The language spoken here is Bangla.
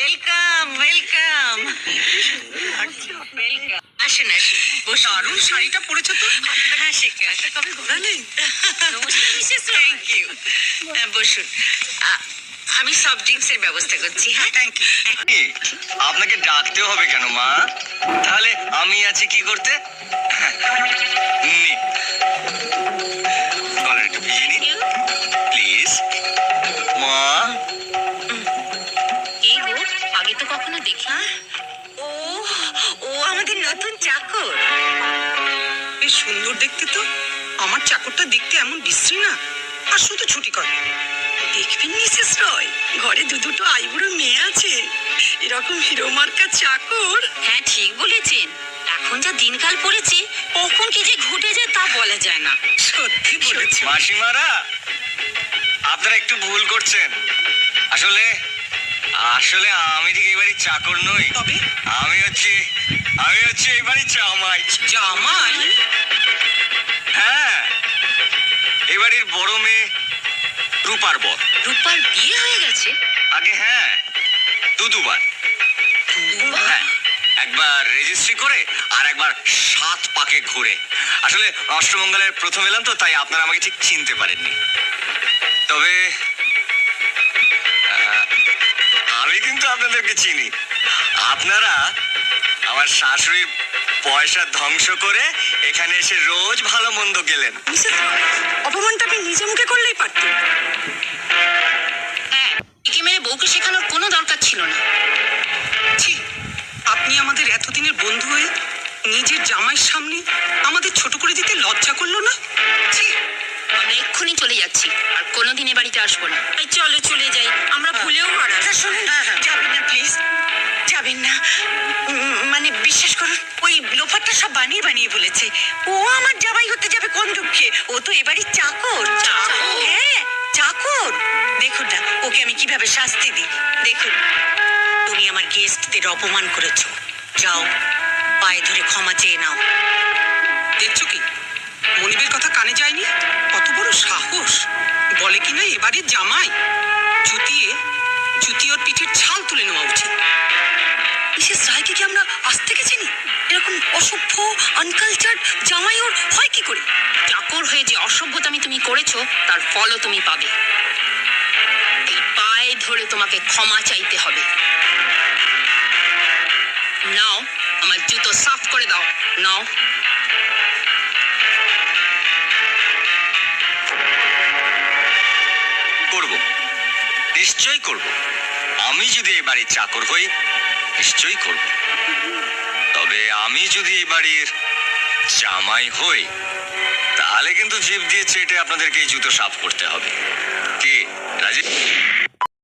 ওয়েলকাম ওয়েলকাম ওয়েলকাম আসুন আসুন বসুন। দারুণ শাড়িটা পরেছো তো। হ্যাঁ শিখা কবে ঘোরালে থ্যাংক ইউ বসুন। আমি সফট ড্রিঙ্কসের ব্যবস্থা করছি হ্যাঁ? থ্যাংক ইউ আপনাকে ডাকতে হবে কেন মা? তাহলে আমি আছি কি করতে? নিন। বেশ সুন্দর দেখতে তো। আমার চাকরটা দেখতে এমন বিশ্রী না। আর শুধু ছুটি করে। দেখবেন মিসেস রয় ঘরে দু দুটো আইবুড়ো মেয়ে আছে। এরকম হিরো মার্কা চাকর। হ্যাঁ ঠিক বলেছেন। এখন যা দিনকাল পড়েছে কখন কি যে ঘটে যায় তা বলা যায় না। সত্যি বলেছে মাসিমারা আপনারা একটু ভুল করছেন। আসলে আসলে আমি ঠিক এই বাড়ির চাকর নই। তবে? আমি হচ্ছে আমি হচ্ছে এই বাড়ির জামাই। জামাই? হ্যাঁ এই বাড়ির বড় মেয়ে রূপার বর। রূপার বিয়ে হয়ে গেছে? আগে হ্যাঁ দু দুবার হ্যাঁ একবার রেজিস্ট্রি করে আর একবার সাত পাকে ঘুরে। আসলে অষ্টমঙ্গলের প্রথম এলাম তো তাই আপনারা আমাকে ঠিক চিনতে পারেননি। তবে আপনাদেরকে চিনি। আপনারা আমার শাশুড়ির পয়সা ধ্বংস করে এখানে এসে রোজ ভালো মন্দ গেলেন। অপমানটা আপনি নিজে মুখে করলেই পারতেন। হ্যাঁ একে মেরে বউকে শেখানোর কোনো দরকার ছিল না। ছি আপনি আমাদের এতদিনের বন্ধু হয়ে নিজের জামাইয়ের সামনে আমাদের ছোট করে দিতে লজ্জা করল না? ছি আমরা এক্ষুনি চলে যাচ্ছি আর কোনোদিন এ বাড়িতে আসব না। চলো চলে যাই আমরা ভুলেও হারাই শুনুন প্লিজ যাবেন না। মানে বিশ্বাস করুন ওই লোফারটা সব বানিয়ে বানিয়ে বলেছে। ও আমার জামাই হতে যাবে কোন দুঃখে ও তো এবারই চাকর? হ্যাঁ চাকর। দেখুন না ওকে আমি কীভাবে শাস্তি দিই? দেখুন তুমি আমার গেস্টদের অপমান করেছ। যাও পায়ে ধরে ক্ষমা চেয়ে নাও। দেখছ কি? মনিবের কথা কানে যায়নি? কত বড় সাহস। বলে কিনা এবারে জামাই? জুতিয়ে ওর পিঠের ছাল তুলে নেওয়া উচিত। মিসেস রায়কে কি আমরা আজ থেকে চিনি? এরকম অসভ্য আনকালচার জামাই ওর হয় কি করে? চাকর হয়ে যে অসভ্যতামি তুমি করেছ তার ফলও তুমি পাবে। এই পায়ে ধরে তোমাকে ক্ষমা চাইতে হবে। নাও আমার জুতো সাফ করে দাও। নাও। করব। নিশ্চয়ই করব। আমি যদি এই বাড়ির চাকর হই, নিশ্চয়ই করব। তবে আমি যদি এই বাড়ির জামাই হই, তাহলে কিন্তু জিভ দিয়ে চেটে আপনাদেরকে এই জুতো সাফ করতে হবে। কে? রাজীব